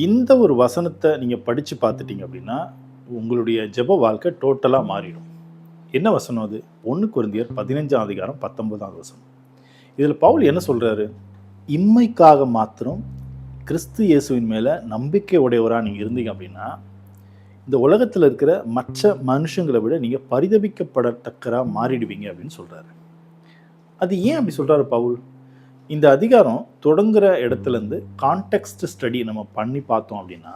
இந்த ஒரு வசனத்தை நீங்கள் படித்து பார்த்துட்டீங்க அப்படின்னா உங்களுடைய ஜெப வாழ்க்கை டோட்டலாக மாறிடும். என்ன வசனம் அது? ஒன்று குருந்தியர் பதினஞ்சாம் அதிகாரம் பத்தொன்பதாம் வசனம். இதில் பவுல் என்ன சொல்கிறாரு இம்மைக்காக மாத்திரம் கிறிஸ்து இயேசுவின் மேலே நம்பிக்கை உடையவராக நீங்கள் இருந்தீங்க அப்படின்னா இந்த உலகத்தில் இருக்கிற மற்ற மனுஷங்களை விட நீங்கள் பரிதபிக்கப்படத்தக்கராக மாறிடுவீங்க அப்படின்னு சொல்கிறாரு அது ஏன் அப்படி சொல்கிறாரு பவுல்? இந்த அதிகாரம் தொடங்குகிற இடத்துலேருந்து கான்டெக்ஸ்ட் ஸ்டடி நம்ம பண்ணி பார்த்தோம் அப்படின்னா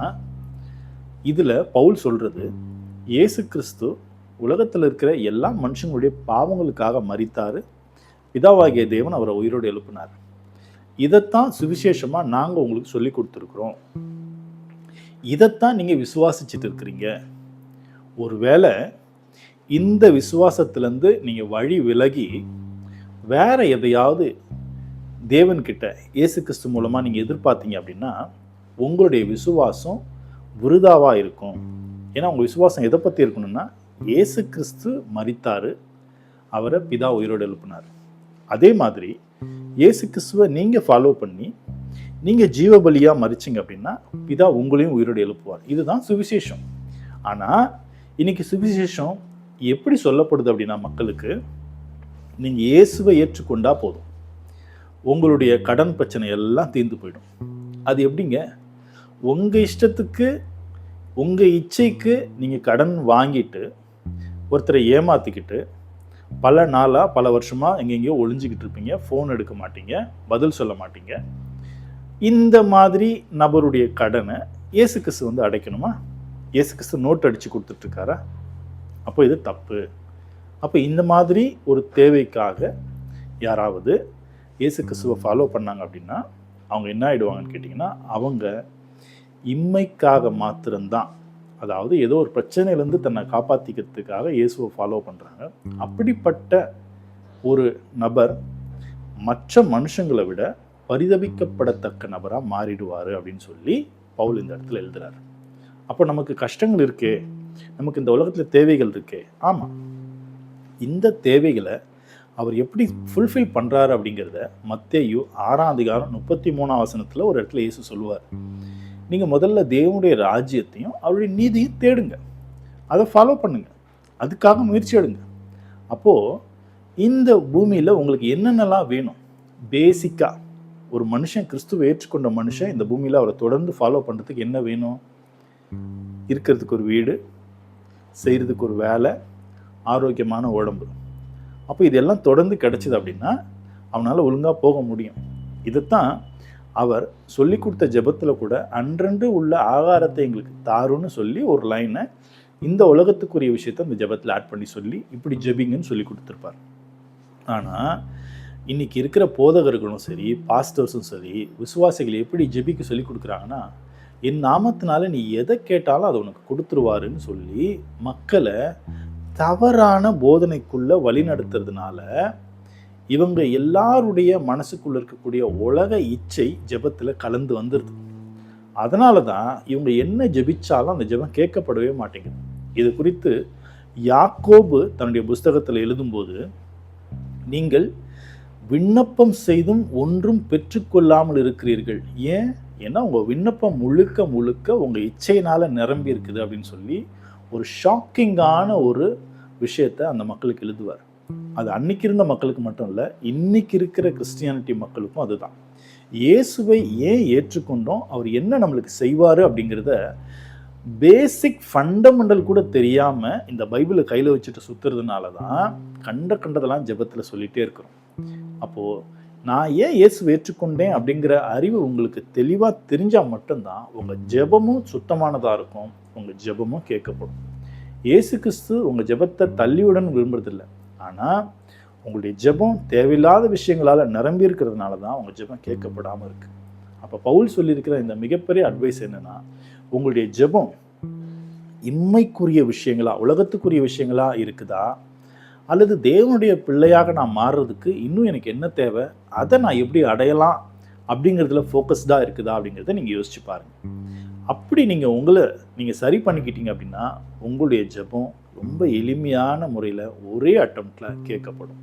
இதில் பவுல் சொல்கிறது இயேசு கிறிஸ்து உலகத்தில் இருக்கிற எல்லா மனுஷங்களுடைய பாவங்களுக்காக மறித்தார் பிதாவாகிய தேவன் அவரை உயிரோடு எழுப்பினார். இதைத்தான் சுவிசேஷமாக நாங்கள் உங்களுக்கு சொல்லி கொடுத்துருக்குறோம். இதைத்தான் நீங்கள் விசுவாசிச்சுட்டு இருக்கிறீங்க. ஒருவேளை இந்த விசுவாசத்துலேருந்து நீங்கள் வழி விலகி வேற எதையாவது தேவன்கிட்ட இயேசு கிறிஸ்து மூலமாக நீங்கள் எதிர்பார்த்தீங்க அப்படின்னா உங்களுடைய விசுவாசம் விருதாவாக இருக்கும். ஏன்னா உங்கள் விசுவாசம் எதை பற்றி இருக்கணும்னா இயேசு கிறிஸ்து மரித்தார் அவரை பிதா உயிரோடு எழுப்பினார். அதே மாதிரி இயேசு கிறிஸ்துவை நீங்கள் ஃபாலோ பண்ணி நீங்கள் ஜீவபலியாக மறிச்சிங்க அப்படின்னா பிதா உங்களையும் உயிரோடு எழுப்புவார். இதுதான் சுவிசேஷம். ஆனால் இன்னைக்கு சுவிசேஷம் எப்படி சொல்லப்படுது அப்படின்னா மக்களுக்கு நீங்கள் இயேசுவை ஏற்றுக்கொண்டா போதும். உங்களுடைய கடன் பிரச்சனை எல்லாம் தீர்ந்து போயிடும். அது எப்படிங்க? உங்கள் இஷ்டத்துக்கு உங்கள் இச்சைக்கு நீங்கள் கடன் வாங்கிட்டு ஒருத்தரை ஏமாற்றிக்கிட்டு பல நாளாக பல வருஷமாக எங்கெங்கேயோ ஒளிஞ்சிக்கிட்டு இருப்பீங்க ஃபோன் எடுக்க மாட்டீங்க பதில் சொல்ல மாட்டீங்க. இந்த மாதிரி நபருடைய கடனை இயேசு கிறிஸ்து வந்து அடைக்கணுமா? இயேசு கிறிஸ்து நோட் அடித்து கொடுத்துட்ருக்காரா? அப்போ இது தப்பு. அப்போ இந்த மாதிரி ஒரு தேவைக்காக யாராவது இயேசு கிறிஸ்துவை ஃபாலோ பண்ணாங்க அப்படின்னா அவங்க என்ன ஆகிடுவாங்கன்னு கேட்டிங்கன்னா அவங்க இம்மைக்காக மாத்திரம்தான். அதாவது ஏதோ ஒரு பிரச்சனையிலேருந்து தன்னை காப்பாற்றிக்கிறதுக்காக இயேசுவை ஃபாலோ பண்ணுறாங்க அப்படிப்பட்ட ஒரு நபர் மற்ற மனுஷங்களை விட பரிதபிக்கப்படத்தக்க நபராக மாறிடுவார் அப்படின்னு சொல்லி பவுல் இந்த இடத்துல எழுதுறாரு. அப்போ நமக்கு கஷ்டங்கள் இருக்கே நமக்கு இந்த உலகத்தில் தேவைகள் இருக்கே. ஆமாம் இந்த தேவைகளை அவர் எப்படி ஃபுல்ஃபில் பண்ணுறாரு அப்படிங்கிறத மத்தேயு ஆறாம் அதிகாரம் முப்பத்தி மூணாம் வசனத்தில் ஒரு இடத்துல இயேசு சொல்லுவார். நீங்கள் முதல்ல தேவனுடைய ராஜ்யத்தையும் அவருடைய நீதியும் தேடுங்க. அதை ஃபாலோ பண்ணுங்க. அதுக்காக முயற்சி எடுங்க. அப்போது இந்த பூமியில் உங்களுக்கு என்னென்னலாம் வேணும்? பேசிக்காக ஒரு மனுஷன் கிறிஸ்துவை ஏற்றுக்கொண்ட மனுஷன் இந்த பூமியில் அவரை தொடர்ந்து ஃபாலோ பண்ணுறதுக்கு என்ன வேணும்? இருக்கிறதுக்கு ஒரு வீடு செய்கிறதுக்கு ஒரு வேலை ஆரோக்கியமான உடம்பு. அப்போ இதெல்லாம் தொடர்ந்து கிடைச்சிது அப்படின்னா அவனால் ஒழுங்காக போக முடியும். இதைத்தான் அவர் சொல்லி கொடுத்த ஜெபத்தில் கூட அன்றன்று உள்ள ஆகாரத்தை எங்களுக்கு தாருன்னு சொல்லி ஒரு லைனை இந்த உலகத்துக்குரிய விஷயத்த அந்த ஜெபத்தில் ஆட் பண்ணி சொல்லி இப்படி ஜெபிங்கன்னு சொல்லி கொடுத்துருப்பார். ஆனால் இன்னைக்கு இருக்கிற போதகர்களும் சரி பாஸ்டர்ஸும் சரி விசுவாசிகள் எப்படி ஜெபிக்க சொல்லி கொடுக்குறாங்கன்னா என் நாமத்தினால நீ எதை கேட்டாலும் அதை உனக்கு கொடுத்துருவாருன்னு சொல்லி மக்களை தவறான போதனைக்குள்ள வழிநடத்துறதுனால இவங்க எல்லாருடைய மனசுக்குள்ள இருக்கக்கூடிய உலக இச்சை ஜெபத்தில் கலந்து வந்துடுது அதனால தான் இவங்க என்ன ஜெபிச்சாலும் அந்த ஜெபம் கேட்கப்படவே மாட்டேங்குது. இது குறித்து யாக்கோபு தன்னுடைய புஸ்தகத்தில் எழுதும்போது நீங்கள் விண்ணப்பம் செய்தும் ஒன்றும் பெற்றுக்கொள்ளாமல் இருக்கிறீர்கள். ஏன்? ஏன்னா உங்கள் விண்ணப்பம் முழுக்க முழுக்க உங்கள் இச்சையினால் நிரம்பி இருக்குது அப்படின்னு சொல்லி ஒரு ஷாக்கிங்கான ஒரு விஷயத்தை அந்த மக்களுக்கு எழுதுவார். அது அன்னைக்கு இருந்த மக்களுக்கு மட்டும் இல்லை இன்னைக்கு இருக்கிற கிறிஸ்டியானிட்டி மக்களுக்கும் அதுதான். இயேசுவை ஏன் ஏற்றுக்கொண்டோம்? அவர் என்ன நம்மளுக்கு செய்வார் அப்படிங்கிறத பேசிக் ஃபண்டமெண்டல் கூட தெரியாமல் இந்த பைபிளை கையில் வச்சுட்டு சுற்றுறதுனால தான் கண்ட கண்டதெல்லாம் ஜெபத்தில் சொல்லிகிட்டே இருக்கிறோம். அப்போது நான் ஏன் இயேசு ஏற்றுக்கொண்டேன் அப்படிங்கிற அறிவு உங்களுக்கு தெளிவாக தெரிஞ்சால் மட்டும்தான் உங்கள் ஜெபமும் சுத்தமானதாக இருக்கும் உங்கள் ஜெபமும் கேட்கப்படும். இயேசு கிறிஸ்து உங்கள் ஜெபத்தை தள்ளியுடன் விரும்புறதில்ல. ஆனால் உங்களுடைய ஜெபம் தேவையில்லாத விஷயங்களால் நிரம்பி இருக்கிறதுனால தான் உங்கள் ஜெபம் கேட்கப்படாமல் இருக்குது அப்போ பவுல் சொல்லியிருக்கிற இந்த மிகப்பெரிய அட்வைஸ் என்னென்னா உங்களுடைய ஜெபம் இம்மைக்குரிய விஷயங்களா உலகத்துக்குரிய விஷயங்களா இருக்குதா? அல்லது தேவனுடைய பிள்ளையாக நான் மாறுறதுக்கு இன்னும் எனக்கு என்ன தேவை? அதை நான் எப்படி அடையலாம் அப்படிங்கிறதுல ஃபோக்கஸ்டாக இருக்குதா அப்படிங்கிறத நீங்கள் யோசிச்சு பாருங்கள் அப்படி நீங்கள் உங்களை நீங்கள் சரி பண்ணிக்கிட்டீங்க அப்படின்னா உங்களுடைய ஜெபம் ரொம்ப எளிமையான முறையில் ஒரே அட்டம்ப்டில் கேட்கப்படும்.